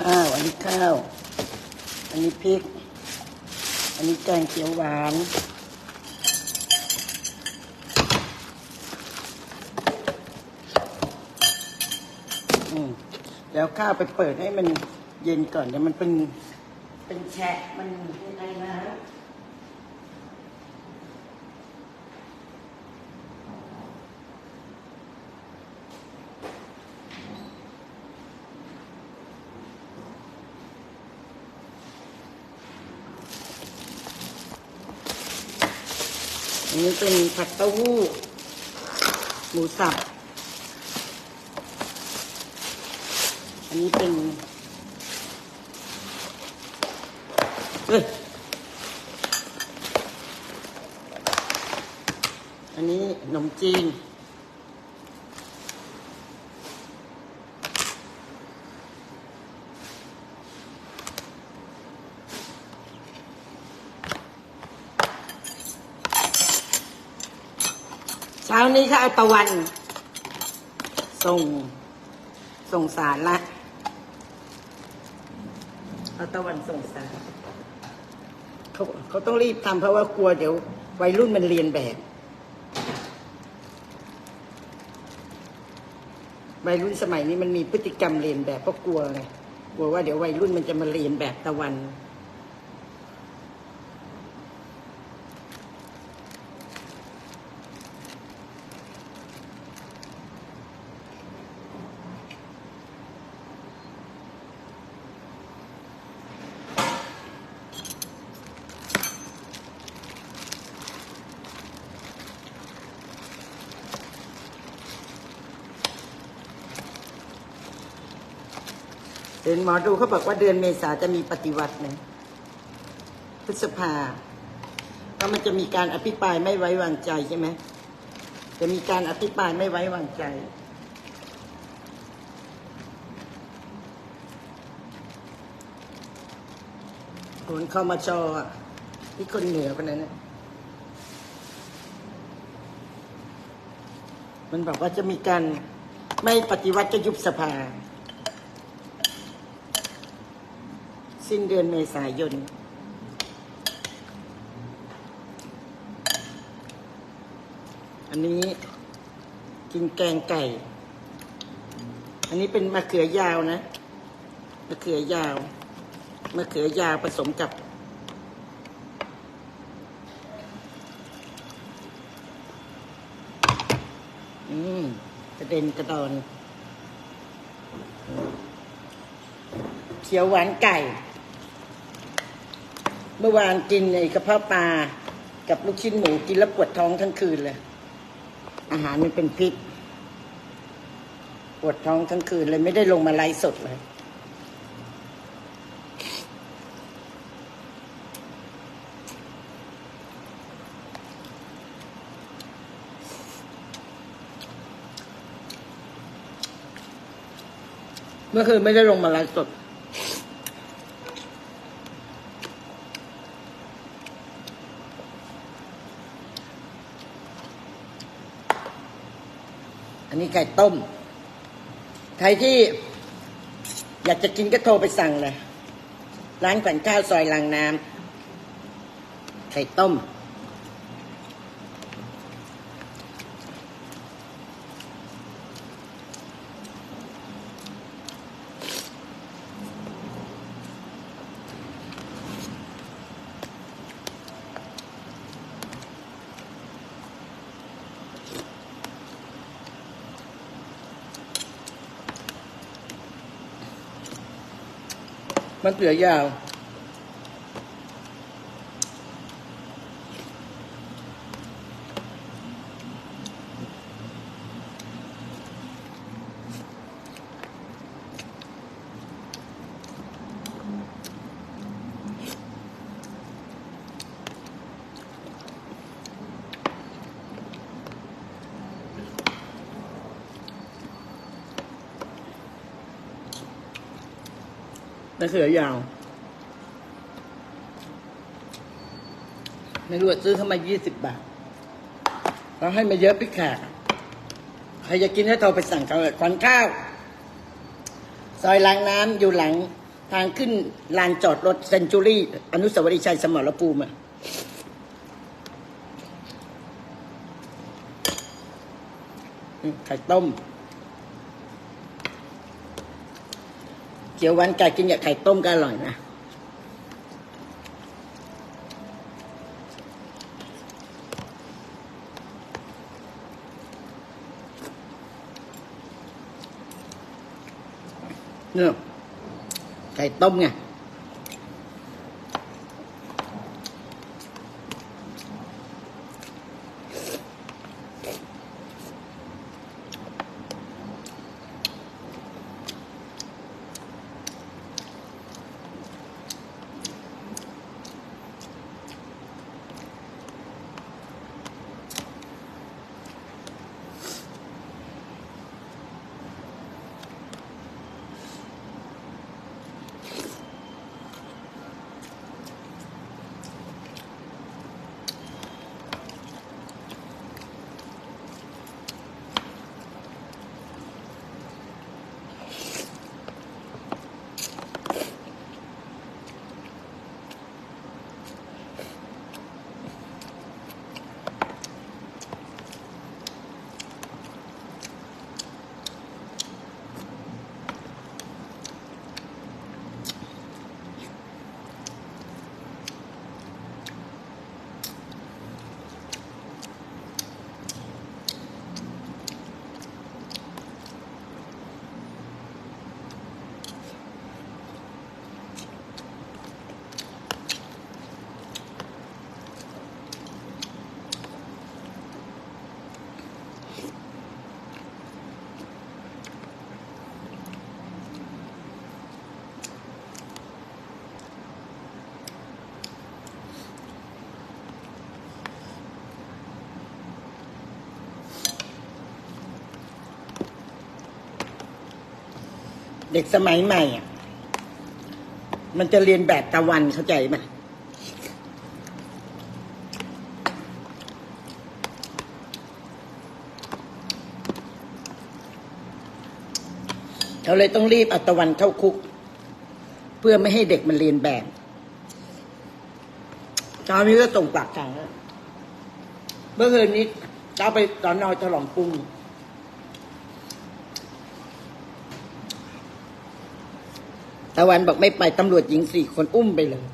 ข้าว อันนี้ข้าว อันนี้พริก อันนี้แกงเขียวหวานอืมเดี๋ยวข้าวไปเปิดให้มันเย็นก่อนเดี๋ยวมันเป็น เป็นแฉะมันยังไงนะ เป็นผัดเต้าหู้ หมูสับ อันนี้เป็นเอ้ยอันนี้ขนมจีน นี้เขาเอาตะวัน ส่ง ส่งสารละ เอาตะวันส่งสารเขาเขาต้องรีบทำเพราะว่ากลัวเดี๋ยววัยรุ่นมันเรียนแบบวัยรุ่นสมัยนี้มันมีพฤติกรรมเรียนแบบเพราะกลัวไงกลัวว่าเดี๋ยววัยรุ่นมันจะมาเรียนแบบตะวัน ห็นหมอดูเขาบอกว่าเดือนเมษาจะมีปฏิวัตินะพฤษภาก็มันจะมีการอภิปรายไม่ไว้วางใจใช่ไหมจะมีการอภิปรายไม่ไว้วางใจคนเข้ามชอที่คนเหนือคนนั้นนะมันบอกว่าจะมีการไม่ปฏิวัติก็ยุบสภา สิ้นเดือนเมษายน อันนี้กินแกงไก่ อันนี้เป็นมะเขือยาวนะ มะเขือยาว มะเขือยาวผสมกับอืมกระเด็นกระดอน เขียวหวานไก่ เมื่อวานกินไอ้กระเพาะปลากับลูกชิ้นหมูกินแล้วปวดท้องทั้งคืนเลย อาหารมันเป็นพิษปวดท้องทั้งคืนเลยไม่ได้ลงมาไลฟ์สดเลย เมื่อคืนไม่ได้ลงมาไลฟ์สด อันนี้ไก่ต้ม ใครที่อยากจะกินก็โทรไปสั่งเลย ร้านขวัญข้าวซอยลังน้ำไก่ต้ม มันเปลือกยาว มะเขือยาวไม่รู้ซื้อเข้ามายี่สิบบาทเราให้มาเยอะพี่แขกใครจะกินให้โทรไปสั่งเขาเลยขวัญข้าว ซอยล้างน้ำอยู่หลัง ทางขึ้นลานจอดรถเซนจูรี่ อนุสาวรีย์ชัยสมรภูมิไข่ต้ม เกี๊ยวหวานไก่กินกั เด็กสมัยใหม่อะ มันจะเรียนแบบตะวันเข้าใจไหมเขาเลยต้องรีบอาตวันเข้าคุก เพื่อไม่ให้เด็กมันเรียนแบบเช้านี้ก็ส่งปากสั่งแล้วเมื่อคืนนี้เจ้าไปตอนนอฉลองกรุง ตะวันบอกไม่ไปตำรวจหญิงสี่คนอุ้มไปเลย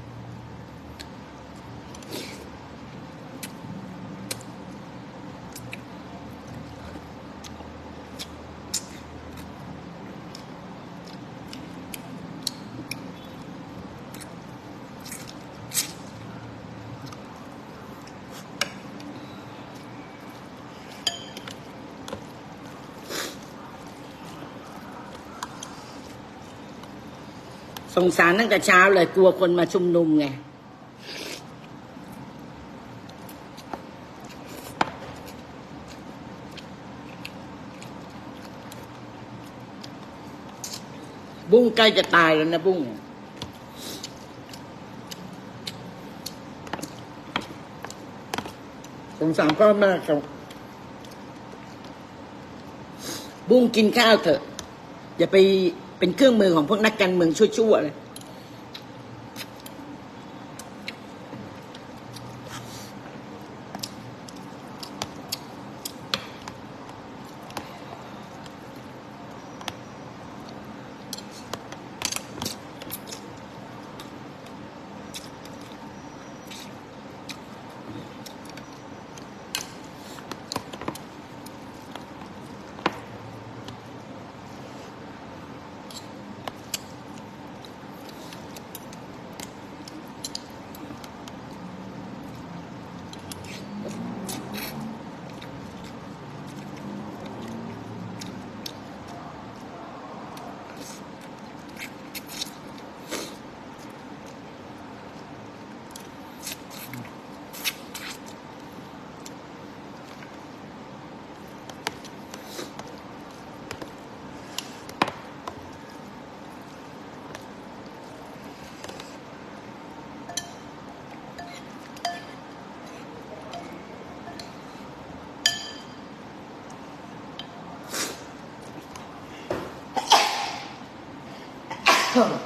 สงสารตั้งแต่เช้าเลยกลัวคนมาชุมนุมไงบุ้งใกล้จะตายแล้วนะบุ้งสงสารพ่อแม่เขาบุ้งกินข้าวเถอะ อย่าไป เป็นเครื่องมือของพวกนักการเมืองชั่วๆเลย เ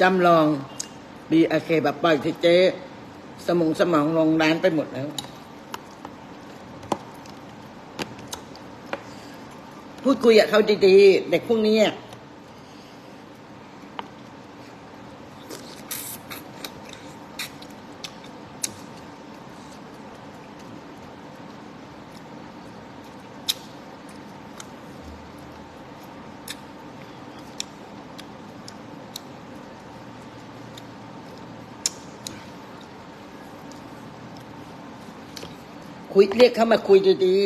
จำลองบีอาเคแบบปล่อยที่เจ๊สมองสมองลงร้านไปหมดแล้ว พูดคุยกับเขาดีๆ เด็กพวกนี้ คุยเรียกเขามาคุยดี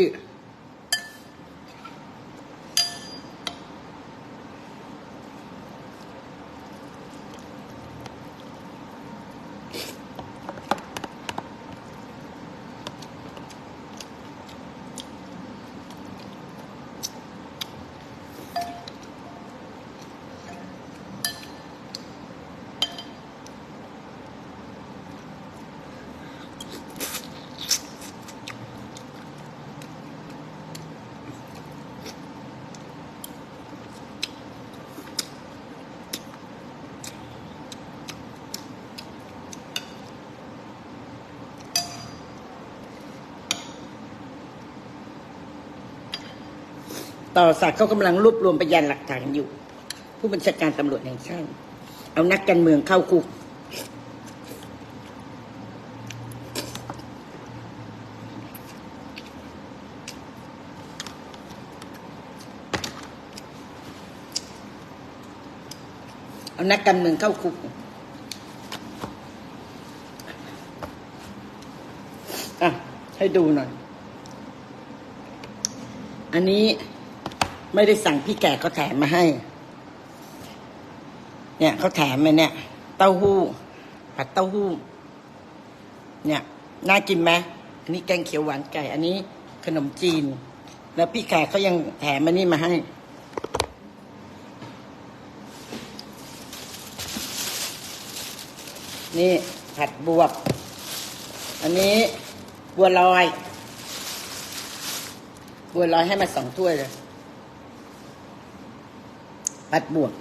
ต่อสักดิ์เขากำลังรวบรวมพยานหลักฐานอยู่ ผู้บัญชาการตำรวจแห่งชาติเอานักการเมืองเข้าคุก เอานักการเมืองเข้าคุกอะให้ดูหน่อย อันนี้ ไม่ได้สั่งพี่แก่เขาแถมมาให้ เนี่ยเขาแถมมาเนี่ย เต้าหู้ ผัดเต้าหู้ เนี่ยน่ากินไหมอันนี้แกงเขียวหวานไก่ อันนี้ขนมจีน แล้วพี่แก่เขายังแถมมานี่มาให้ นี่ผัดบวบ อันนี้บัวลอย บัวลอยให้มาสองถ้วยเลย ผัดบวบ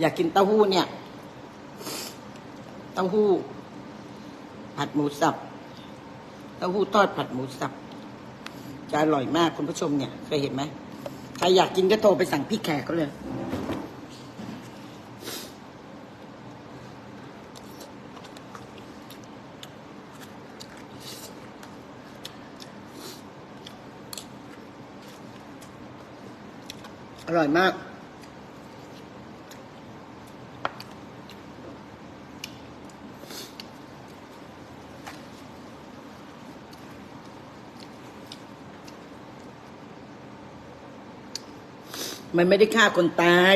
อยากกินเต้าหู้เนี่ย เต้าหู้ ผัดหมูสับ เต้าหู้ทอดผัดหมูสับ จะอร่อยมากคุณผู้ชมเนี่ย เคยเห็นไหมใครอยากกินก็โทรไปสั่งพี่แขกเขาเลย อร่อยมาก มันไม่ได้ฆ่าคนตาย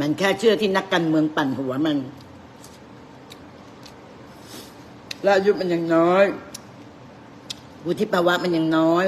มันแค่เชื่อที่นักการเมืองปั่นหัวมัน และอายุมันยังน้อยวุฒิภาวะมันยังน้อย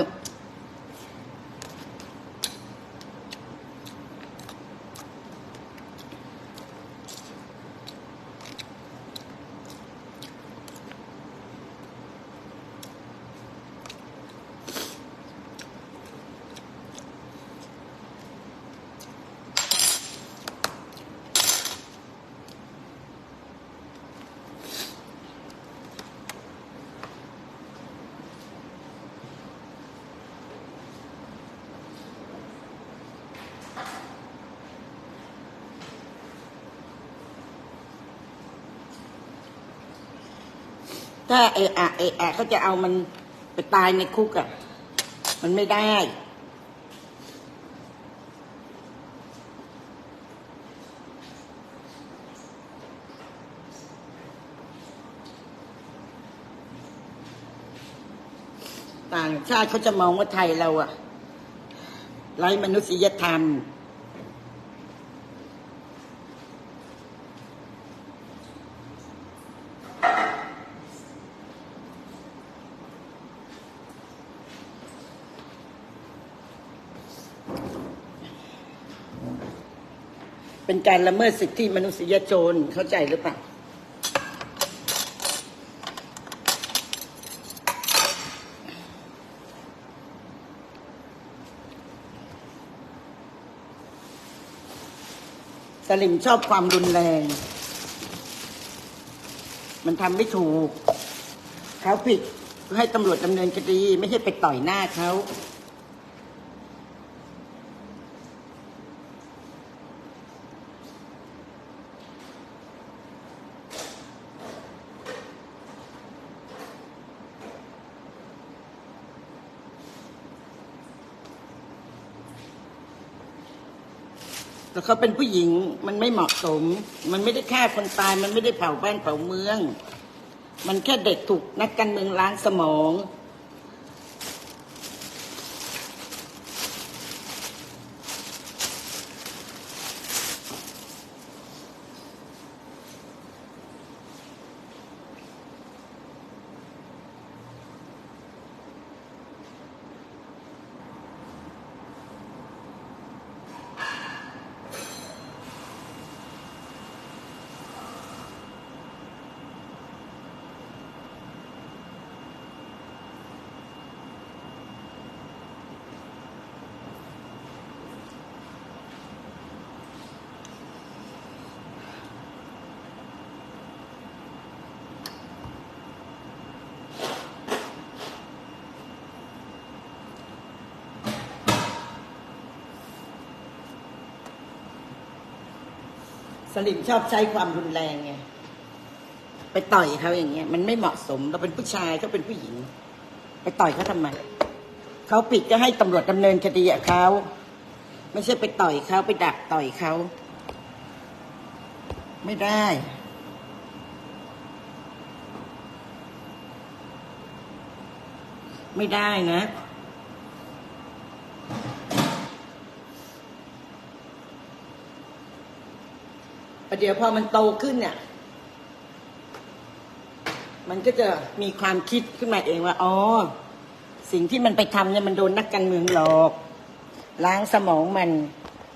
ถ้าเอะอะเอะอะเขาจะเอามันไปตายในคุกอะ่ะ มันไม่ได้ ต่างชาติเขาจะมองว่าไทยเราอะไร้มนุษยธรรม การละเมิดสิทธิมนุษยชนเข้าใจหรือเปล่าสลิมชอบความรุนแรง มันทำไม่ถูก เขาผิดก็ให้ตำรวจดำเนินคดี ไม่ใช่ไปต่อยหน้าเขา เขาเป็นผู้หญิงมันไม่เหมาะสม มันไม่ได้ฆ่าคนตาย มันไม่ได้เผาบ้านเผาเมือง มันแค่เด็กถูกนักการเมืองล้างสมอง สลิมชอบใช้ความรุนแรงไงไปต่อยเขาอย่างเงี้ย มันไม่เหมาะสม เราเป็นผู้ชายเขาเป็นผู้หญิง ไปต่อยเขาทำไมเขาผิดก็ให้ตำรวจดำเนินคดีกับเขาไม่ใช่ไปต่อยเขาไปดักต่อยเขาไม่ได้ ไม่ได้นะ ประเดี๋ยวพอมันโตขึ้นเนี่ย มันก็จะมีความคิดขึ้นมาเองว่าอ๋อสิ่งที่มันไปทำเนี่ยมันโดนนักการเมืองหลอก ล้างสมองมัน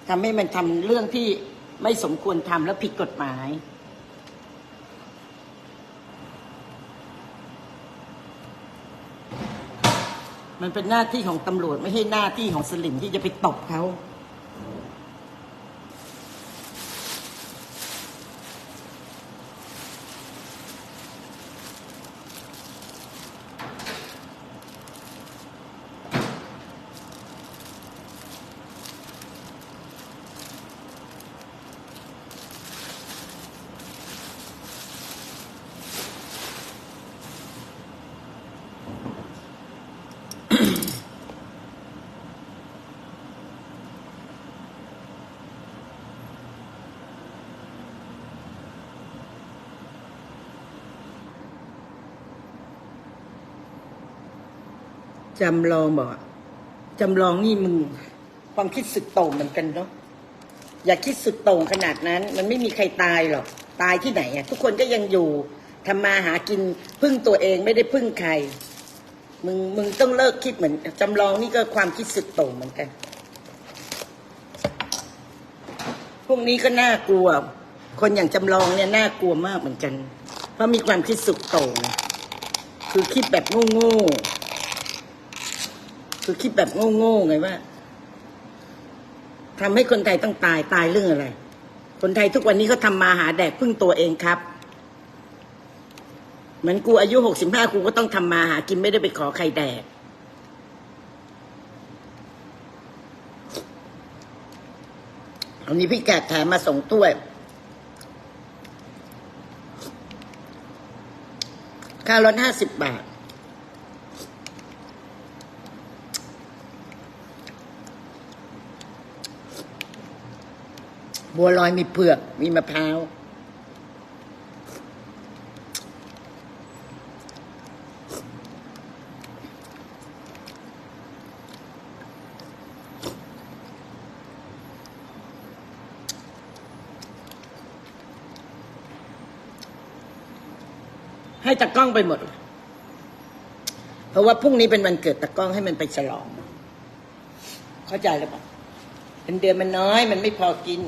ทำให้มันทำเรื่องที่ไม่สมควรทำแล้วผิดกฎหมาย มันเป็นหน้าที่ของตำรวจไม่ใช่หน้าที่ของสลิมที่จะไปตบเขา จำลองบอกจำลองนี่มึง ความคิดสุดโต่งเหมือนกันเนาะอย่าคิดสุดโต่งขนาดนั้น มันไม่มีใครตายหรอกตายที่ไหนอะทุกคนก็ยังอยู่ทำมาหากินพึ่งตัวเองไม่ได้พึ่งใคร มึงมึงต้องเลิกคิดเหมือนจำลองนี่ก็ความคิดสุดโต่งเหมือนกัน พวกนี้ก็น่ากลัว คนอย่างจำลองเนี่ยน่ากลัวมากเหมือนกัน เพราะมีความคิดสุดโต่งคือคิดแบบโง่ๆ คือคิดแบบโง่ๆไงว่าทำให้คนไทยต้องตายตายเรื่องอะไร คนไทยทุกวันนี้เขาทำมาหาแดกพึ่งตัวเองครับ เหมือนกูอายุหกสิบห้ากูก็ต้องทำมาหากินไม่ได้ไปขอใครแดก อันนี้พี่แกะแถมมาส่งถ้วยค่ารถห้าสิบบาท บัวลอยมีเผือก มีมะพร้าวให้ตะกล้องไปหมด เพราะว่าพรุ่งนี้เป็นวันเกิดตะกล้องให้มันไปฉลอง เข้าใจหรือเปล่าเป็นเดือนมันน้อย มันไม่พอกิน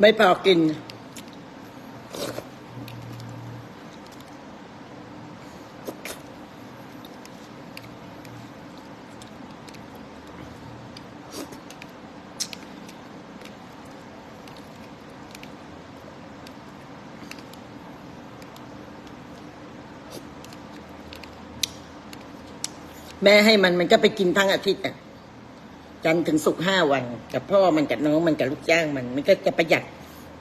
ไม่พอกิน แม่ให้มันมันก็ไปกินทั้งอาทิตย์อะ จันถึงศุกห้าวัน กับพ่อมันกับน้องมันกับลูกจ้างมัน มันก็จะประหยัด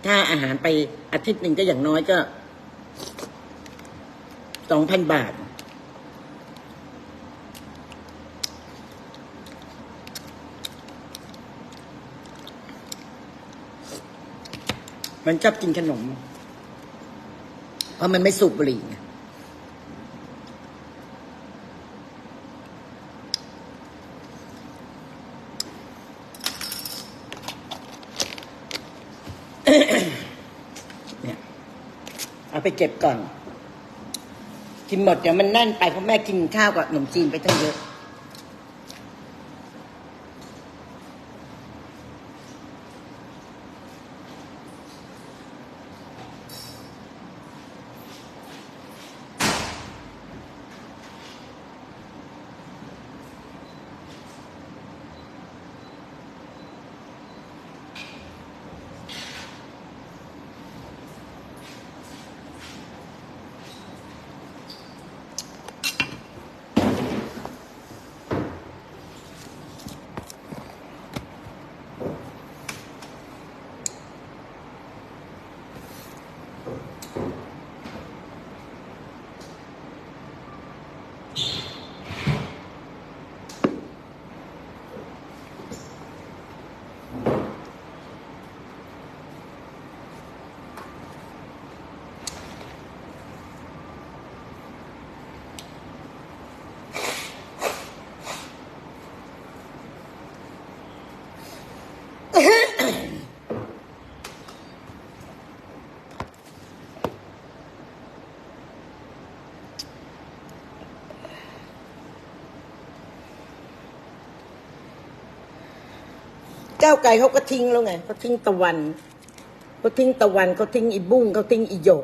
ค่าอาหารไปอาทิตย์หนึ่งก็อย่างน้อยก็สองพันบาท มันชอบกินขนม เพราะมันไม่สูบบุหรี่ไง เนี่ย เอาไปเก็บก่อน กินหมดเดี๋ยวมันแน่นไปเพราะแม่กินข้าวกับขนมจีนไปตั้งเยอะ ก้าวไกลเขาก็ทิ้งแล้วไงเขาทิ้งตะวันเขาทิ้งตะวันเขาทิ้งอีบุ้งเขาทิ้งอีหยก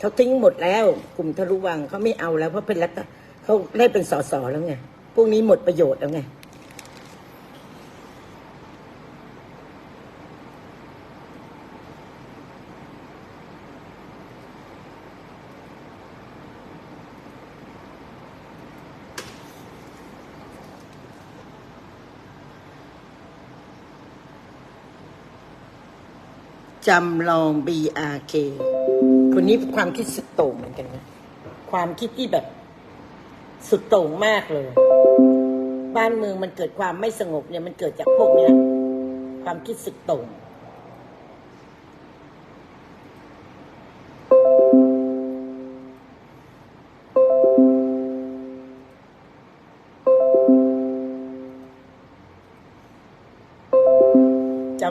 เขาทิ้งหมดแล้ว กลุ่มทะลุวังเขาไม่เอาแล้วเพราะเป็นรัฐเขาได้เป็นสสแล้วไงพวกนี้หมดประโยชน์แล้วไง จำลอง BRK คนนี้ความคิดสุดโต่งเหมือนกันนะความคิดที่แบบสุดโต่งมากเลย บ้านเมืองมันเกิดความไม่สงบเนี่ยมันเกิดจากพวกเนี้ยความคิดสุดโต่ง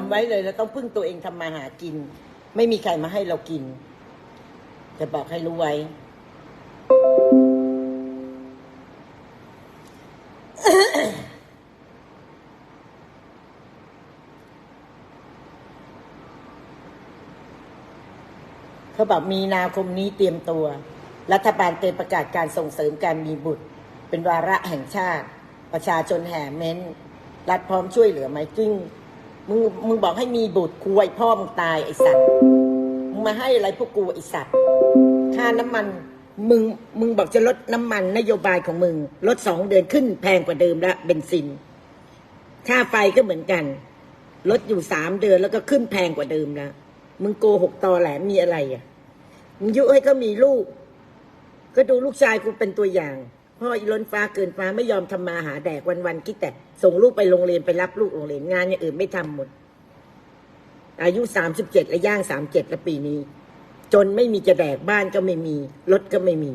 ไว้เลยเราต้องพึ่งตัวเองทำมาหากิน ไม่มีใครมาให้เรากิน จะบอกให้รู้ไว้เขาบอกมีนาคมนี้เตรียมตัว รัฐบาลเตรียมประกาศการส่งเสริมการมีบุตร เป็นวาระแห่งชาติ ประชาชนแห่เม้น รัฐพร้อมช่วยเหลือไหมจึง มึงมึงบอกให้มีบุตรคุยพ่อมึงตายไอสัตว์มึงมาให้อะไรพวกกูไอสัตว์ค่าน้ำมันมึงมึงบอกจะลดน้ำมันนโยบายของมึงลดสองเดือนขึ้นแพงกว่าเดิมละเบนซิน ค่าไฟก็เหมือนกัน ลดอยู่สามเดือนแล้วก็ขึ้นแพงกว่าเดิมล้วมึงโกหกตอแหลมีอะไรอะมึงยุให้ก็มีลูก ก็ดูลูกชายกูเป็นตัวอย่าง พ่ออีล้นฟ้าเกินฟ้าไม่ยอมทำมาหาแดกวันๆคิดแต่ส่งลูกไปโรงเรียนไปรับลูกโรงเรียนงานอย่างอื่นไม่ทำหมด อายุสามสิบเจ็ดและย่างสามเจ็ดและปีนี้ จนไม่มีจะแดกบ้านก็ไม่มีรถก็ไม่มี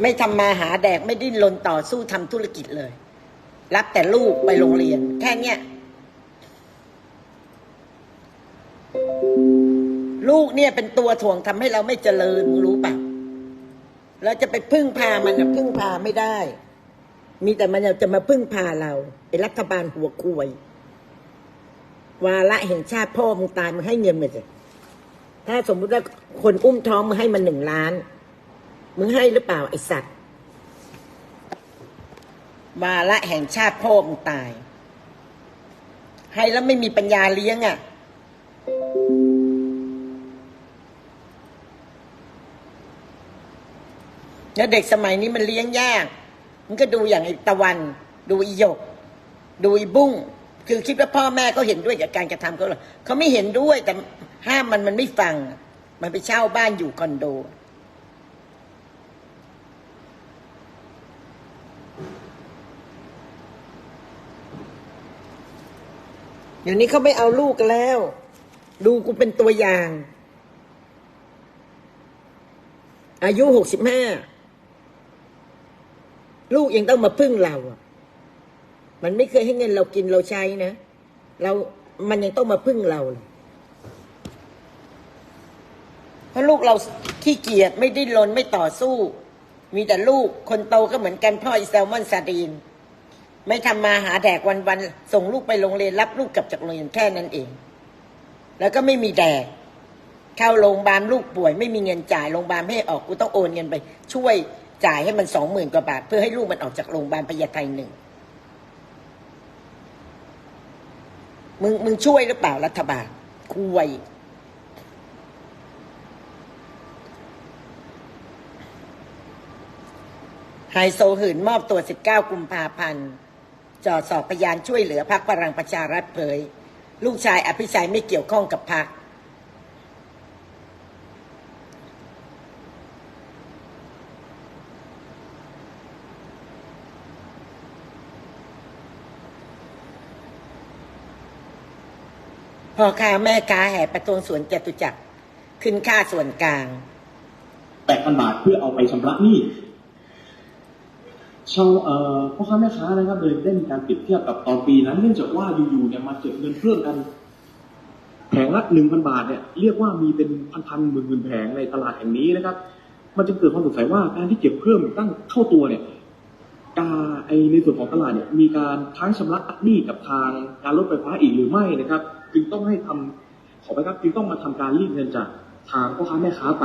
ไม่ทำมาหาแดกไม่ดิ้นรนต่อสู้ทำธุรกิจเลย รับแต่ลูกไปโรงเรียน แค่เนี้ย ลูกเนี่ยเป็นตัวถ่วงทำให้เราไม่เจริญรู้ปะเราจะไปพึ่งพามันพึ่งพาไม่ได้ มีแต่มันจะมาพึ่งพาเราไอ้รัฐบาลหัวควย วาระแห่งชาติพ่อมึงตายมึงให้เงินมาสิถ้าสมมุติว่าคนอุ้มท้องมึงให้มันหนึ่งล้าน มึงให้หรือเปล่าไอ้สัตว์วาระแห่งชาติพ่อมึงตาย ให้แล้วไม่มีปัญญาเลี้ยงอะ ล้วเด็กสมัยนี้มันเลี้ยงยาก มันก็ดูอย่างไอ้ตะวัน ดูอีหยก ดูอีบุ้ง คือคิดว่าพ่อแม่ก็เห็นด้วยกับการกระทำเขาหรอเขาไม่เห็นด้วยแต่ห้ามมันมันไม่ฟัง มันไปเช่าบ้านอยู่คอนโด เดี๋ยวนี้เขาไม่เอาลูกกันแล้ว ดูกูเป็นตัวอย่าง อายุหกสิบห้า ลูกยังต้องมาพึ่งเราอะ มันไม่เคยให้เงินเรากินเราใช้นะ เรา มันยังต้องมาพึ่งเราเลยเพราะลูกเราขี้เกียจไม่ดิ้นรนไม่ต่อสู้ มีแต่ลูกคนโตก็เหมือนกันพ่ออีแซลมอนซาดีน ไม่ทำมาหาแดกวันๆส่งลูกไปโรงเรียนรับลูกกลับจากโรงเรียนแค่นั้นเอง แล้วก็ไม่มีแดกเข้าโรงพยาบาลลูกป่วย ไม่มีเงินจ่ายโรงพยาบาลไม่ให้ออกกูต้องโอนเงินไป ช่วย จ่ายให้มันสองหมื่นกว่าบาท เพื่อให้ลูกมันออกจากโรงพยาบาลพญาไทหนึ่งมึงมึงช่วยหรือเปล่ารัฐบาลคุยไฮโซหื่นมอบตัว 19 กุมภาพันธ์จอดสอบพยานช่วยเหลือพักพลังประชารัฐเผย ลูกชายอภิชัยไม่เกี่ยวข้องกับพัก พ่อค้าแม่ค้าแห่ประท้วงสวนจตุจักรขึ้นค่าส่วนกลาง แปดพันบาทเพื่อเอาไปชำระหนี้ชาวเอ่อพ่อค้าแม่ค้านะครับเลยได้มีการเปรียบเทียบกับตอนปีนั้น เนื่องจากว่าอยู่ๆเนี่ยมาเก็บเงินเพิ่มกัน แผงละหนึ่งพันบาทเนี่ยเรียกว่ามีเป็นพันๆหมื่นๆแผงในตลาดแห่งนี้นะครับ มันจึงเกิดความสงสัยว่าการที่เก็บเพิ่มตั้งเท่าตัวเนี่ยการไอในส่วนของตลาดเนี่ยมีการค้างชำระหนี้กับทางการรถไฟฟ้าอีกหรือไม่นะครับ จึงต้องให้ทำขอไปครับจึงต้องมาทำการรีดเงินจากทางพ่อค้าแม่ค้าไป